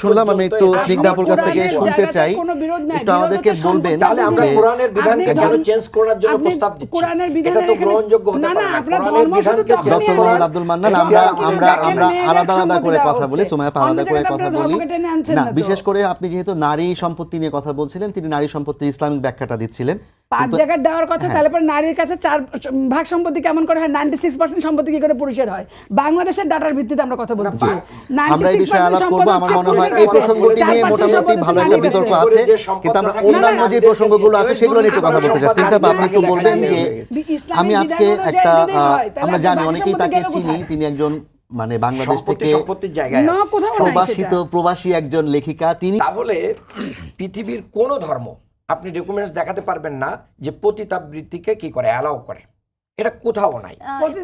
শুনলাম আমি একটু স্নিগ্ধাপুর কাছ থেকে শুনতে চাই। একটু আমাদেরকে বলবেন। তাহলে আমরা কোরআনের বিধানকে কেন চেঞ্জ করার জন্য প্রস্তাব দিচ্ছি কোরআনের এটা তো গ্রহণযোগ্য হতে পারে না, না কোরআনের বিধানকে চেঞ্জ আব্দুল মান্নান আমরা আমরা আমরা আলাদা আলাদা করে কথা বলি আলাদা করে কথা বলি। না বিশেষ করে আপনি যেহেতু নারী সম্পত্তি নিয়ে কথা বলছিলেন তিনি নারী সম্পত্তি ইসলামিক ব্যাখ্যাটা দিচ্ছিলেন। পাঁচ জায়গায় দেওয়ার কথা হ্যাঁ। তাহলে পরে নারীর কাছে চার ভাগ সম্পত্তি কেমন করে হয়? নাইনটি সিক্স পার্সেন্ট সম্পত্তি কি করে পুরুষের হয়? বাংলাদেশের ডাটার ভিত্তিতে আমরা কথা বলছি। আমরা এই বিষয়ে আলাপ করব আমার মনে হয় এই প্রসঙ্গটি নিয়ে মোটামুটি ভালো একটা বিতর্ক আছে কিন্তু আমরা অন্যান্য যে প্রসঙ্গগুলো আছে সেগুলো নিয়ে একটু কথা বলতে চাই আপনি একটু বলবেন যে আমি আজকে একটা আমরা জানি অনেকেই তাকে চিনি তিনি একজন মানে বাংলাদেশ থেকে সম্পত্তির জায়গায় প্রবাসিত প্রবাসী একজন লেখিকা তিনি তাহলে পৃথিবীর কোন ধর্ম আপনি ডকুমেন্টস দেখাতে পারবেন না যে পতিতাবৃত্তিকে কি করে অ্যালাউ করে। এটা কোথাও নাই।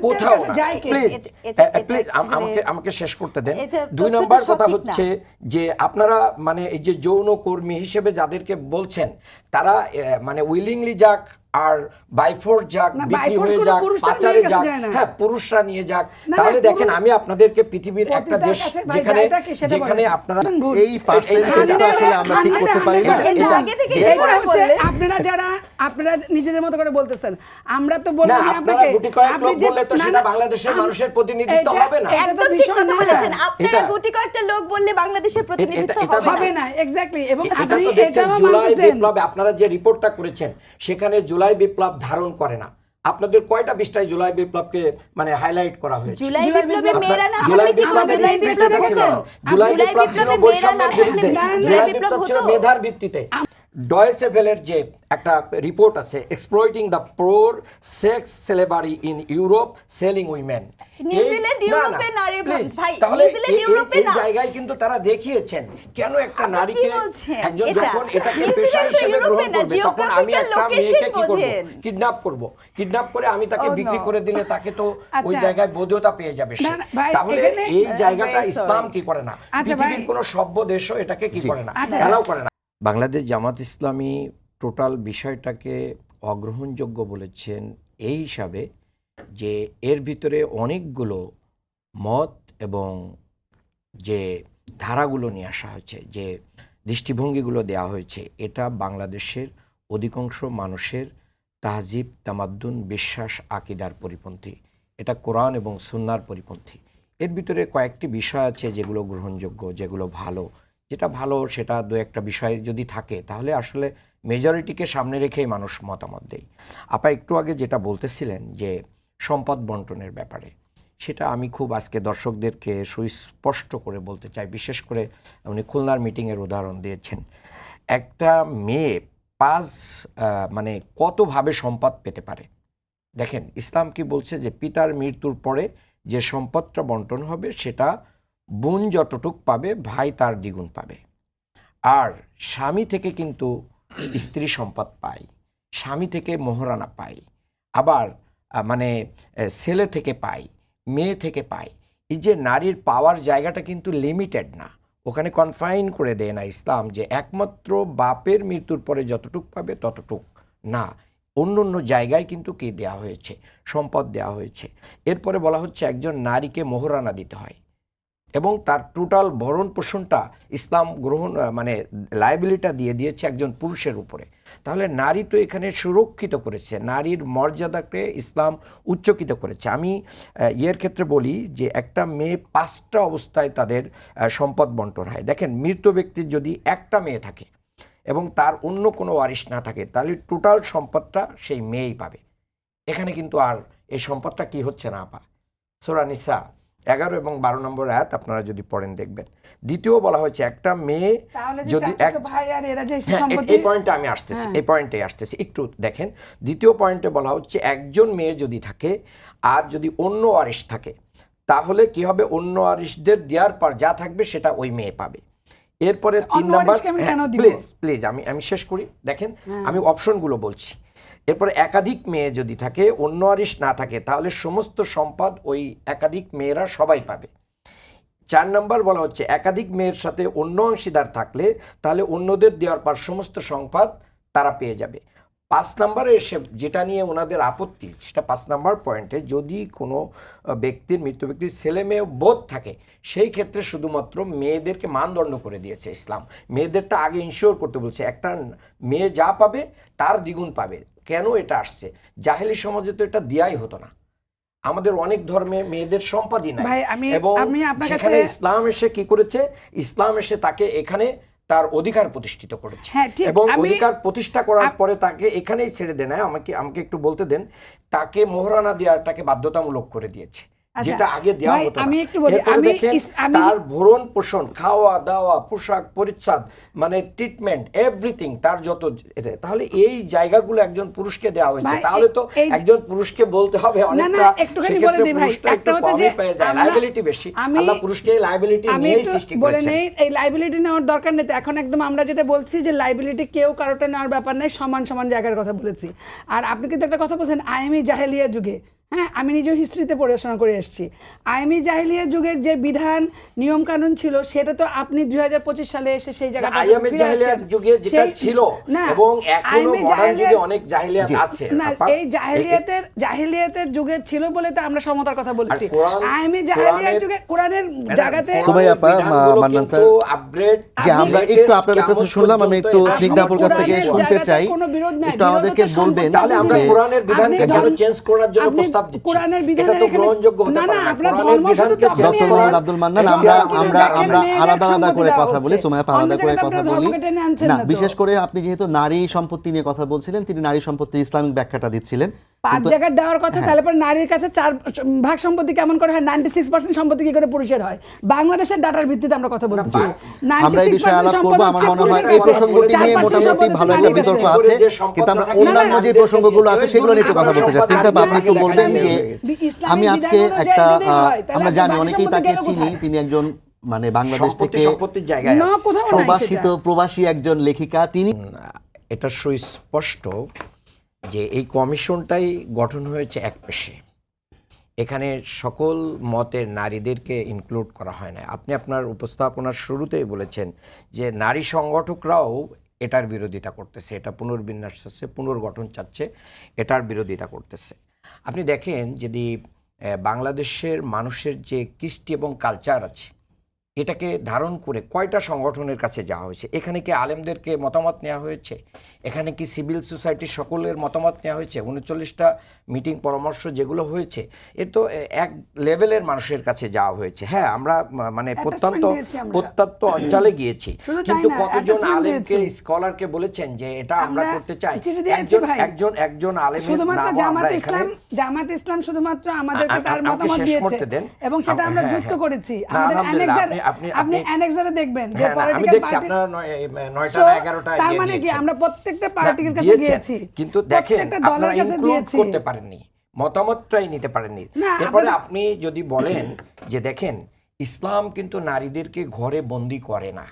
কোথাও? প্লিজ প্লিজ আমাকে আমাকে শেষ করতে দেন। দুই নম্বর কথা হচ্ছে যে আপনারা মানে এই যে যৌন কর্মী হিসেবে যাদেরকে বলছেন তারা মানে উইলিংলি যাক আর বাইফোর্স যাক বিক্রি হয়ে যাক পাচারে যাক হ্যাঁ পুরুষরা নিয়ে যাক। তাহলে দেখেন আমি আপনাদেরকে পৃথিবীর একটা দেশ যেখানে যেখানে আপনারা এই পার্সেন্টেজটা আসলে আমরা ঠিক করতে পারি না। আপনারা যারা আপনারা নিজেদের মতো করে বলতেছেন আমরা তো আপনাকে। গুটি কয়েক লোক বললে তো সেটা বাংলাদেশের মানুষের প্রতিনিধিত্ব হবে না। একদম ঠিক কথা বলেছেন। আপনারা গুটি কয়েকটা লোক বললে বাংলাদেশের প্রতিনিধিত্ব হবে না। এক্স্যাক্টলি এবং আপনি এটাও জুলাই মানতেছেন। বিপ্লবে আপনারা যে রিপোর্টটা করেছেন সেখানে জুলাই বিপ্লব ধারণ করে না। আপনাদের কয়টা বিশটায় জুলাই বিপ্লবকে মানে হাইলাইট করা হয়েছে? জুলাই জুলাই বিপ্লবে বিপ্লব- মেয়েরা না জুলাই জুলাই বিপ্লব জুলাই জুলাই ছিল বৈষম্যের বিরুদ্ধে। জুলাই বিপ্লব ছিল মেধার ভিত্তিতে। ডয়েসে ভেলের যে একটা রিপোর্ট আছে exploiting the poor sex slavery in Europe selling women New Zealand ইউরোপে নারী ভাই, তাহলে এই- এই- ইউরোপে এই না। জায়গায় কিন্তু তারা দেখিয়েছেন কেন একটা নারীকে একজন যখন এটাকে পেশা হিসেবে গ্রহণ করবে তখন আমি একটা মেয়েকে কি করব? কিডন্যাপ করব। কিডন্যাপ করে আমি তাকে Oh, বিক্রি করে দিলে তাকে তো ওই আচ্ছা। জায়গায় বৈধতা পেয়ে যাবে সে। তাহলে এই জায়গাটা ইসলাম কি করে না? আচ্ছা, পৃথিবীর কোনো সভ্য দেশও এটাকে কি করে না? আচ্ছা। এলাও করে না। বাংলাদেশ জামাত ইসলামী টোটাল বিষয়টাকে অগ্রহণযোগ্য বলেছেন এই হিসাবে যে এর ভিতরে অনেকগুলো মত এবং যে ধারাগুলো নিয়ে আসা হয়েছে, যে দৃষ্টিভঙ্গিগুলো দেওয়া হয়েছে, এটা বাংলাদেশের অধিকাংশ মানুষের তাহজিব, তামাদ্দুন, বিশ্বাস, আকিদার পরিপন্থী। এটা কোরআন এবং সুন্নার পরিপন্থী। এর ভিতরে কয়েকটি বিষয় আছে যেগুলো গ্রহণযোগ্য, যেগুলো ভালো। যেটা ভালো সেটা দু একটা বিষয় যদি থাকে, তাহলে আসলে মেজরিটিকে সামনে রেখেই মানুষ মতামত দেয়। আপা একটু আগে যেটা বলতেছিলেন যে সম্পদ বন্টনের ব্যাপারে, সেটা আমি খুব আজকে দর্শকদেরকে সুস্পষ্ট করে বলতে চাই। বিশেষ করে উনি খুলনার মিটিংয়ের উদাহরণ দিয়েছেন। একটা মেয়ে পাঁচ মানে কতভাবে সম্পদ পেতে পারে? দেখেন, ইসলাম কি বলছে যে পিতার মৃত্যুর পরে যে সম্পদটা বন্টন হবে, সেটা বোন যতটুক পাবে, ভাই তার দ্বিগুণ পাবে। আর স্বামী থেকে কিন্তু স্ত্রী সম্পদ পায়, স্বামী থেকে মোহরানা পায়, আবার মানে ছেলে থেকে পায়, মেয়ে থেকে পায়। এই যে নারীর পাওয়ার জায়গাটা কিন্তু লিমিটেড না। ওখানে কনফাইন করে দেয় না ইসলাম যে একমাত্র বাপের মৃত্যুর পরে যতটুক পাবে ততটুক না। অন্য অন্য জায়গায় কিন্তু কি দেওয়া হয়েছে? সম্পদ দেওয়া হয়েছে। এরপরে বলা হচ্ছে একজন নারীকে মোহরানা দিতে হয়। এবং তার টোটাল ভরণ পোষণটা ইসলাম গ্রহণ মানে লাইবিলিটা দিয়ে দিয়েছে একজন পুরুষের উপরে। তাহলে নারী তো এখানে সুরক্ষিত করেছে, নারীর মর্যাদাকে ইসলাম উচ্চকিত করেছে। আমি ইয়ের ক্ষেত্রে বলি যে একটা মেয়ে পাঁচটা অবস্থায় তাদের সম্পদ বন্টন হয়। দেখেন, মৃত ব্যক্তির যদি একটা মেয়ে থাকে এবং তার অন্য কোনো ওয়ারিশ না থাকে, তাহলে টোটাল সম্পদটা সেই মেয়েই পাবে। এখানে কিন্তু আর এই সম্পদটা কি হচ্ছে না পা। সোরা নিসা এগারো এবং বারো নম্বর আয়াত আপনারা যদি পড়েন দেখবেন। দ্বিতীয় বলা হয়েছে একটা মেয়ে যদি হ্যাঁ, এই পয়েন্টে আমি আসতেছি হ্যাঁ। এই পয়েন্টে আসতেছি। একটু দেখেন দ্বিতীয় পয়েন্টে বলা হচ্ছে একজন মেয়ে যদি থাকে আর যদি অন্য ওয়ারিশ থাকে তাহলে কি হবে? অন্য ওয়ারিশদের দেওয়ার পর যা থাকবে সেটা ওই মেয়ে পাবে। এরপরে তিন নম্বর? প্লিজ প্লিজ আমি আমি শেষ করি। দেখেন আমি অপশনগুলো বলছি। এরপরে একাধিক মেয়ে যদি থাকে, অন্য ওয়ারিশ না থাকে, তাহলে সমস্ত সম্পদ ওই একাধিক মেয়েরা সবাই পাবে। চার নম্বর বলা হচ্ছে, একাধিক মেয়ের সাথে অন্য অংশীদার থাকলে তাহলে অন্যদের দেওয়ার পর সমস্ত সম্পদ তারা পেয়ে যাবে। পাঁচ নাম্বারে এসে যেটা নিয়ে ওনাদের আপত্তি, সেটা পাঁচ নাম্বার পয়েন্টে যদি কোনো ব্যক্তির মৃত্যু ব্যক্তির ছেলে মেয়ে বোধ থাকে, সেই ক্ষেত্রে শুধুমাত্র মেয়েদেরকে মানদণ্ড করে দিয়েছে ইসলাম। মেয়েদেরটা আগে ইনশিওর করতে বলছে, একটা মেয়ে যা পাবে, তার দ্বিগুণ পাবে। কেন এটা আসছে? জাহেলি সমাজে তো এটা দেয়াই হতো না। আমাদের অনেক ধর্মে মেয়েদের সম্পাদই নাই। এবং সেখানে ইসলাম এসে কি করেছে? ইসলাম এসে তাকে এখানে তার অধিকার প্রতিষ্ঠিত করেছে। হ্যাঁ, এবং অধিকার প্রতিষ্ঠা করার পরে তাকে এখানেই ছেড়ে দেয় হ্যাঁ, আমাকে আমাকে একটু বলতে দেন। তাকে মোহরানা দেওয়াটাকে বাধ্যতামূলক করে দিয়েছে। যেটা আগে দেওয়া হতো আমি একটু বলি, আমি তার ভরণ পোষণ খাওয়া দাওয়া পোশাক পরিচ্ছদ মানে ট্রিটমেন্ট এভরিথিং তার যত তাহলে এই জায়গাগুলো একজন পুরুষকে দেওয়া হয়েছে। তাহলে তো একজন পুরুষকে বলতে হবে অনেকটা সেক্ষেত্রে পুরুষটা একটা কমই পেয়ে যায় লাইবিলিটি বেশি। আল্লাহ পুরুষকে লাইবিলিটি নিয়েই সৃষ্টি বলে করেছেন। নেই এই লাইবিলিটি নেওয়ার দরকার নেই। তো এখন একদম আমরা যেটা বলছি যে লাইবিলিটি কেউ কারোটা নেওয়ার ব্যাপার নেই সমান সমান জায়গার কথা বলেছি। আর আপনি কিন্তু একটা কথা বলছেন আইএমই জাহেলিয়া যুগে। হ্যাঁ আমি নিজেও হিস্ট্রিতে পড়াশোনা করে এসেছি। আইএমই জাহেলিয়া যুগের যে বিধান নিয়ম কানুন ছিল সেটা তো আপনি দুই সালে এসে সেই জায়গাটা আইএমএ ফিরে যুগে যেটা ছিল এবং এখনও মডার্ন যুগে অনেক জাহিলিয়াত আছে। না এই জাহেলিয়াতের জাহেলিয়াতের যুগের ছিল বলে তো আমরা সমতার কথা বলছি। আইএমই জাহেলিয়ার কোরআনের- যুগে কোরআনের জায়গাতে সুমাইয়া আপা, মান্নান স্যার, আপগ্রেড যে আমরা একটু আপনাদের কাছে শুনলাম আমি একটু স্নিগ্ধাপুর কাছ থেকে শুনতে চাই। কোনো বিরোধ নাই, একটু আমাদেরকে বলবেন তাহলে আমরা কোরআনের বিধানকে কেন চেঞ্জ করার জন্য প্রস্তাব দিচ্ছি। কোরআনের এটা তো গ্রহণযোগ্য হতে পারে না, না। আপনার ধর্ম শুধু বিধানকে তো চেঞ্জ আপনি ডক্টর করার মোহাম্মদ আব্দুল মান্নান আমরা আমরা আমরা আলাদা আলাদা করে কথা বলি সময় আলাদা করে কথা বলি। না বিশেষ করে আপনি যেহেতু নারী সম্পত্তি নিয়ে কথা বলছিলেন তিনি নারী সম্পত্তি ইসলামিক ব্যাখ্যাটা দিচ্ছিলেন। পাঁচ জায়গার দেওয়ার কথা তাহলে পরে নারীর কাছে চার ভাগ সম্পত্তি কেমন করে হয়? নাইনটি সিক্স পার্সেন্ট সম্পত্তি কি করে পুরুষের হয়? বাংলাদেশের ডাটার ভিত্তিতে আমরা কথা বলছি। আমরা এই বিষয়ে আলাপ করব আমার মনে হয় এই প্রসঙ্গটি নিয়ে মোটামুটি ভালো একটা বিতর্ক আছে। কিন্তু আমরা অন্যান্য যে প্রসঙ্গগুলো আছে সেগুলো নিয়ে একটু কথা বলতে চাই কিন্তু আপনি একটু বলবেন যে আমি আজকে একটা আমরা জানি অনেকেই তাকে চিনি তিনি একজন মানে বাংলাদেশ থেকে সম্পত্তির জায়গায় প্রবাসিত প্রবাসী একজন লেখিকা তিনি এটা সুস্পষ্ট যে এই কমিশনটাই গঠন হয়েছে এক পেশে। এখানে সকল মতের নারীদেরকে ইনক্লুড করা হয় না। আপনি আপনার উপস্থাপনার শুরুতেই বলেছেন যে নারী সংগঠকরাও এটার বিরোধিতা করতেছে। এটা পুনর্বিন্যাস চাচ্ছে, পুনর্গঠন চাচ্ছে, এটার বিরোধিতা করতেছে। আপনি দেখেন যদি বাংলাদেশের মানুষের যে কৃষ্টি এবং কালচার আছে এটাকে ধারণ করে কয়টা সংগঠনের কাছে যাওয়া হয়েছে? এখানে কি আলেমদেরকে মতামত নেওয়া হয়েছে? এখানে কি সিভিল সোসাইটির সকলের মতামত নেওয়া হয়েছে? উনচল্লিশটা মিটিং পরামর্শ যেগুলো হয়েছে এ তো এক লেভেলের মানুষের কাছে যাওয়া হয়েছে। হ্যাঁ আমরা মানে প্রত্যন্ত প্রত্যন্ত অঞ্চলে গিয়েছি। কিন্তু কতজন আলেমকে স্কলারকে বলেছেন যে এটা আমরা করতে চাই? একজন একজন একজন আলেমের শুধুমাত্র জামাত ইসলাম জামাত ইসলাম শুধুমাত্র আমাদেরকে তার মতামত দিয়েছে এবং সেটা আমরা হ্যাঁ, যুক্ত হ্যাঁ। করেছি। আমাদের আপনি- আপনি- অ্যানেক্সারে দেখবেন যে হ্যাঁ আমি দেখছি আপনারা নয়- এ, নয়টা So, না এগারোটা তার মানে কি আমরা প্রত্যেকটা পার্টির কাছে গিয়েছি। কিন্তু দেখেন আপনারা ইনক্লুড করতে পারেননি মতামতটাই নিতে পারেননি। এরপরে আপনি যদি বলেন যে দেখেন ইসলাম কিন্তু নারীদেরকে ঘরে বন্দি করে না।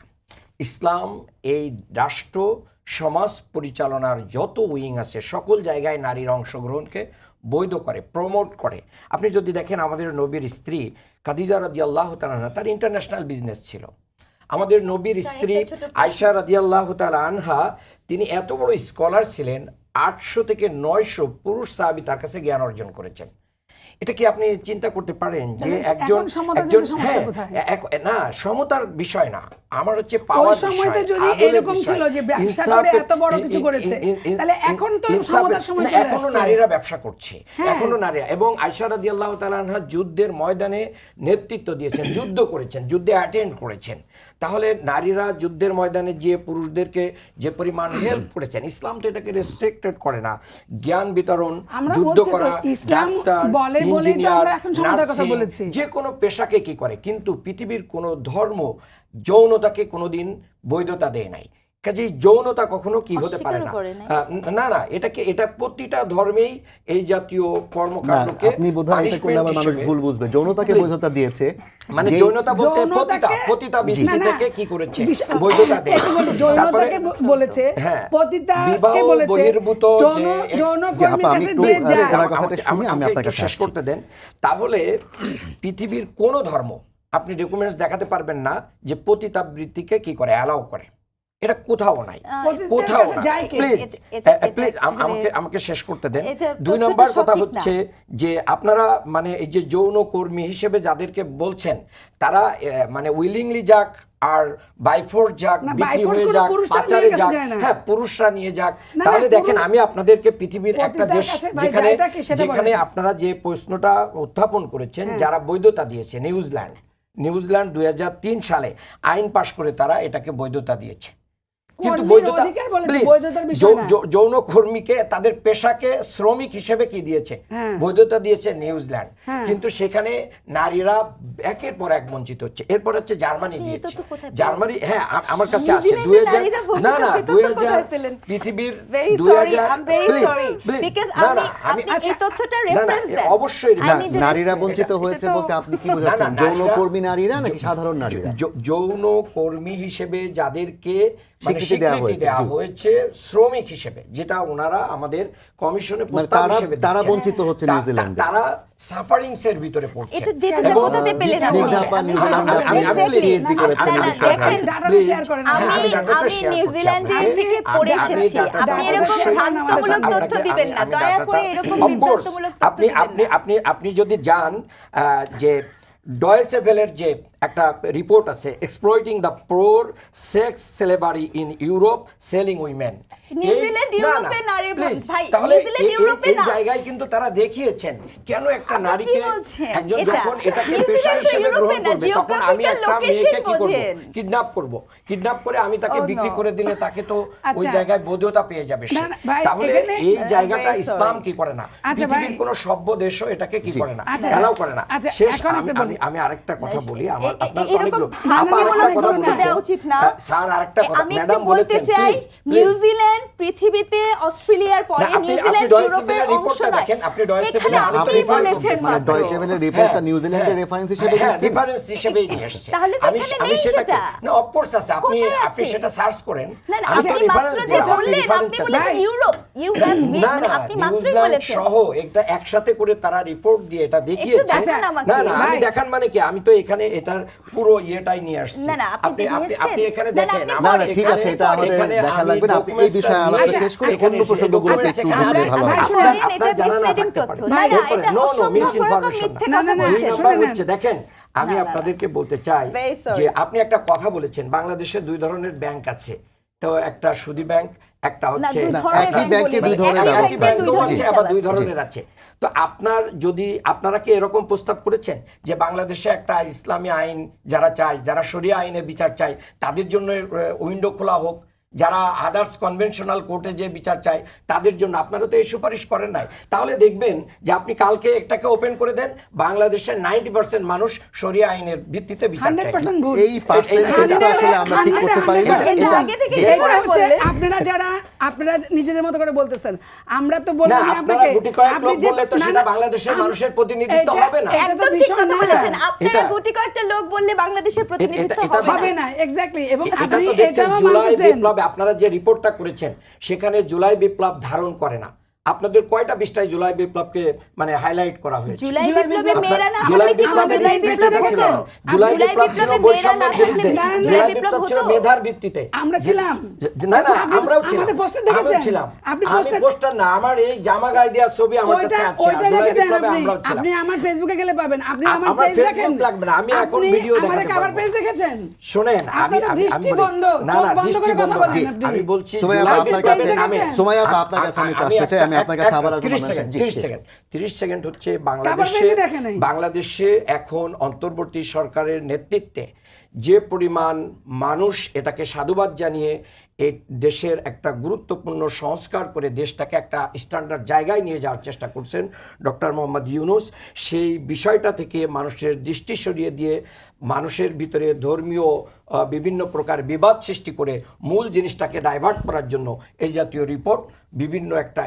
ইসলাম এই রাষ্ট্র সমাজ পরিচালনার যত উইং আছে সকল জায়গায় নারীর অংশগ্রহণকে বৈধ করে প্রমোট করে। আপনি যদি দেখেন আমাদের নবীর স্ত্রী খাদিজা রাদি আল্লাহ তার ইন্টারন্যাশনাল বিজনেস ছিল আমাদের নবীর স্ত্রী। আয়সা রাদিয়াল্লাহ তাআলা আনহা তিনি এত বড় স্কলার ছিলেন আটশো থেকে নয়শো পুরুষ সাহাবি তার কাছে জ্ঞান অর্জন করেছেন এটা কি আপনি চিন্তা করতে পারেন যে একজন একজন হ্যাঁ এক- না সমতার বিষয় না। আমার হচ্ছে পাওয়ার সময়তে যদি এরকম ছিল যে ব্যবসা করে এত বড় কিছু করেছে, তাহলে এখন তো সমতার সময় চলে এখনও নারীরা ব্যবসা করছে হ্যাঁ। এখনও নারীরা। এবং আয়সা রাদিয়াল্লাহু তাআলা আনহা যুদ্ধের ময়দানে নেতৃত্ব দিয়েছেন যুদ্ধ করেছেন যুদ্ধে অ্যাটেন্ড করেছেন। তাহলে নারীরা যুদ্ধের ময়দানে গিয়ে পুরুষদেরকে যে পরিমাণ হেল্প করেছেন ইসলাম তো এটাকে রেস্ট্রিক্টেড করে না। জ্ঞান বিতরণ যুদ্ধ করা ইসলাম বলে ইঞ্জিনিয়ার নার্সিং, যে কোনো পেশাকে কি করে? কিন্তু পৃথিবীর কোনো ধর্ম যৌনতাকে কোনোদিন বৈধতা দেয় নাই। কাজেই যৌনতা কখনো কি হতে পারে না। না না এটাকে এটা প্রতিটা ধর্মেই এই জাতীয় কর্মকাণ্ডকে আপনি বোধহয় এটা করলে আবার মানুষ ভুল বুঝবে। যৌনতাকে. বৈধতা দিয়েছে। মানে যৌনতা বলতে পতিতা পতিতা বৃত্তি থেকে কি করেছে? বৈধতা দেয়। যৌনতাকে বলেছে। হ্যাঁ, পতিতাকে বিবাহ বলেছে? বহির্ভূত যে ex- যৌন যে আপা, কর্মীর আমি কাছে একটু, কথাটা শুনি, আমি কাছে শেষ করতে দেন। তাহলে পৃথিবীর কোন ধর্ম আপনি ডকুমেন্টস দেখাতে পারবেন না যে পতিতাবৃত্তিকে কি করে? অ্যালাউ করে। এটা কোথাও নাই। কোথাও? প্লিজ প্লিজ আমাকে আমাকে শেষ করতে দেন। দুই নম্বর কথা হচ্ছে যে আপনারা মানে এই যে যৌন কর্মী হিসেবে যাদেরকে বলছেন তারা মানে উইলিংলি যাক আর বাইফোর্স যাক বিক্রি হয়ে যাক পাচারে যাক হ্যাঁ পুরুষরা নিয়ে যাক। তাহলে দেখেন আমি আপনাদেরকে পৃথিবীর একটা দেশ যেখানে যেখানে আপনারা যে প্রশ্নটা উত্থাপন করেছেন হ্যাঁ। যারা বৈধতা দিয়েছে নিউজিল্যান্ড। নিউজিল্যান্ড দুই হাজার তিন সালে আইন পাশ করে তারা এটাকে বৈধতা দিয়েছে। কিন্তু। যৌন কর্মীকে তাদের পেশাকে শ্রমিক হিসেবে কি দিয়েছে হ্যাঁ। বৈধতা দিয়েছে নিউজিল্যান্ড হ্যাঁ। কিন্তু সেখানে নারীরা একের পর এক বঞ্চিত হচ্ছে এরপর হচ্ছে জার্মানি দিয়েছে? জার্মানি হ্যাঁ আমার কাছে আছে দুই হাজার না না দুই হাজার পৃথিবীর দুই হাজার। অবশ্যই নারীরা বঞ্চিত হয়েছে বলতে আপনি কি বোঝাচ্ছেন যৌন নারীরা- কর্মী নারীরা নাকি সাধারণ নারীরা যৌন কর্মী হিসেবে যাদেরকে স্বীকৃতি দেওয়া হয়েছে, হয়েছে শ্রমিক হিসেবে যেটা ওনারা আমাদের কমিশনে প্রস্তাব মানে হিসেবে তারা বঞ্চিত হচ্ছে নিউজিল্যান্ডে। তারা সাফারিংস এর ভিতরে পড়ছে। এটা ডেটাটা পেলেন আমি- নিউজিল্যান্ডে আপনি আমি- করেছেন এই ডাটাটা শেয়ার করেন। থেকে পড়ে এসেছি। আপনি এরকম ভ্রান্তমূলক তথ্য দিবেন না। দয়া করে এরকম ভ্রান্তমূলক আপনি আপনি আপনি আপনি যদি যান আহ, যে ডয়েসেভেলের যে একটা রিপোর্ট আছে exploiting the poor sex slavery in Europe selling women New Zealand ইউরোপে তাহলে এই-। জায়গায় কিন্তু তারা দেখিয়েছেন কেন একটা নারীকে একজন যখন এটাকে পেশা হিসেবে গ্রহণ করবে তখন আমি একটা মেয়েকে কি করব? কিডন্যাপ করব। কিডন্যাপ করে আমি তাকে Oh, বিক্রি করে দিলে তাকে তো ওই আচ্ছা। জায়গায় বৈধতা পেয়ে যাবে তাহলে এই জায়গাটা ইসলাম কি করে না? আচ্ছা, পৃথিবীর কোন সভ্য দেশও এটাকে কি করে না? আচ্ছা, এলাও করে না। আচ্ছা, শেষ আমি বলি। আমি আরেকটা কথা বলি। আমার আপনার তো এরকম অনেকগুলো ভাঙানি আপা আরেকটা মনোভাব কথা তথ্য দেওয়া বলেছেন উচিত না। হ্যাঁ, স্যার আরেকটা কথা। ম্যাডাম বলতে চাই প্লিজ। প্লিজ নিউজিল্যান্ড পৃথিবীতে অস্ট্রেলিয়ার পরে না, আপনি- আপনি নিউজিল্যান্ড ইউরোপের অংশ দেখেন, আপনি ডয়েচে এখানে আপনি বলেছেন মানে ডয়েচে ভেলের রিপোর্টটা নিউজিল্যান্ডের রেফারেন্স হিসেবে হ্যাঁ রেফারেন্স হিসেবেই নিয়ে এসেছে। তাহলে আমি আমি সেটা। না অফকোর্স আছে। আপনি আপনি সেটা সার্চ করেন। আমি তো রেফারেন্স দিলাম আপনি বললেন রেফারেন্স আপনি চাচ্ছেন বলেছেন ইউরোপ ইউ হ্যাভ না না আপনি মাত্রই বলেছেন। সহ এটা একসাথে করে তারা রিপোর্ট দিয়ে এটা দেখিয়েছে। না না আমি দেখান মানে কি আমি তো এখানে এটার পুরো ইয়েটাই নিয়ে আসছি। আপনি আপনি আপনি এখানে দেখেন না আমার না ঠিক আছে এটা আমাদের দেখা আমি লাগবে না। আপনি এই বিষয়ে আলোচনা শেষ করে অন্য প্রসঙ্গগুলোতে একটু ঢুকলে ভালো হবে। এটা তথ্য। না, না, এটা না। হচ্ছে দেখেন আমি। আপনাদেরকে বলতে চাই যে আপনি একটা কথা বলেছেন বাংলাদেশে দুই ধরনের ব্যাংক আছে। তো একটা সুদী ব্যাংক একটা হচ্ছে একই ব্যাংকে দুই ধরনের ব্যবস্থা আছে। দুই ধরনের আছে আবার দুই ধরনের আছে। তো আপনার যদি আপনারা কি এরকম প্রস্তাব করেছেন যে বাংলাদেশে একটা ইসলামী আইন যারা চায় যারা শরিয়া আইনে বিচার চায় তাদের জন্য উইন্ডো খোলা হোক যারা আদার্স কনভেনশনাল কোর্টে যে বিচার চায় তাদের জন্য আপনারা তো এই সুপারিশ করেন নাই। তাহলে দেখবেন যে আপনি কালকে একটাকে ওপেন করে দেন বাংলাদেশের নাইনটি পার্সেন্ট মানুষ শরিয়া আইনের ভিত্তিতে বিচার চায়। এই পার্সেন্টেজটা আসলে আমরা ঠিক করতে পারি না। আপনারা যারা আপনারা নিজেদের মতো করে বলতেছেন আমরা তো আপনারা আপনাকে গুটি কয়েক লোক বললে তো সেটা বাংলাদেশের মানুষের প্রতিনিধিত্ব হবে না। একদম ঠিক কথা বলেছেন। আপনারা গুটি কয়েকটা লোক বললে বাংলাদেশের প্রতিনিধিত্ব হবে না। এক্স্যাক্টলি এবং আপনি এটাও জুলাই মানতেছেন। বিপ্লবে আপনারা যে রিপোর্টটা করেছেন সেখানে জুলাই বিপ্লব ধারণ করে না। আপনাদের কয়টা বিশটায় জুলাই বিপ্লবকে মানে হাইলাইট করা হয়েছে? জুলাই জুলাই বিপ্লবে মেয়েরা না জুলাই হলে কি বিপ্লবের হবে? জুলাই স্পিরিটটা বিপ্লবে জুলাই জুলাই বিপ্লব ছিল বৈষম্যের বিরুদ্ধে। জুলাই বিপ্লব বিপ্লব ছিল মেধার ভিত্তিতে। আমরা ছিলাম। না না আমরাও ছিলাম। আমাদের poster আমিও দেখেছেন? ছিলাম। আপনি আমি পোস্টার না আমার এই জামা গায়ে দেওয়ার ছবি আমার কাছে আছে। জুলাই বিপ্লবে আমরাও ছিলাম। আপনি আমার ফেসবুকে গেলে পাবেন। আপনি আমার আমার পেজ দেখেন। লাগবে না, আমি এখন ভিডিও দেখাতে কভার পারব। পেজ দেখেছেন? শোনেন আমি আমি আমি দৃষ্টি বলি- বন্ধ, না না দৃষ্টি বন্ধ কথা না। বলেন আপনি। আমি বলছি সুমাইয়া আপনার কাছে- আমি- সুমাইয়া আমি- আপনার কাছে আমি আসতে চাই, আমি আপনার কাছে আবার আসব, 30 মানে সেকেন্ড 30 সেকেন্ড 30 সেকেন্ড হচ্ছে বাংলাদেশে। বাংলাদেশে এখন অন্তর্বর্তী সরকারের নেতৃত্বে যে পরিমাণ মানুষ এটাকে সাধুবাদ জানিয়ে এই দেশের একটা গুরুত্বপূর্ণ সংস্কার করে দেশটাকে একটা স্ট্যান্ডার্ড জায়গায় নিয়ে যাওয়ার চেষ্টা করছেন ডক্টর মোহাম্মদ ইউনুস। সেই বিষয়টা থেকে মানুষের দৃষ্টি সরিয়ে দিয়ে মানুষের ভিতরে ধর্মীয় বিভিন্ন প্রকার বিবাদ সৃষ্টি করে মূল জিনিসটাকে ডাইভার্ট করার জন্য এই জাতীয় রিপোর্ট বিভিন্ন একটা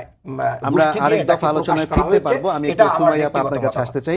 আমরা আরেক দফা প্রকাশ আলোচনায় ফিরতে পারব। আমি একটু সুমাইয়া আপনার কাছে আসতে চাই।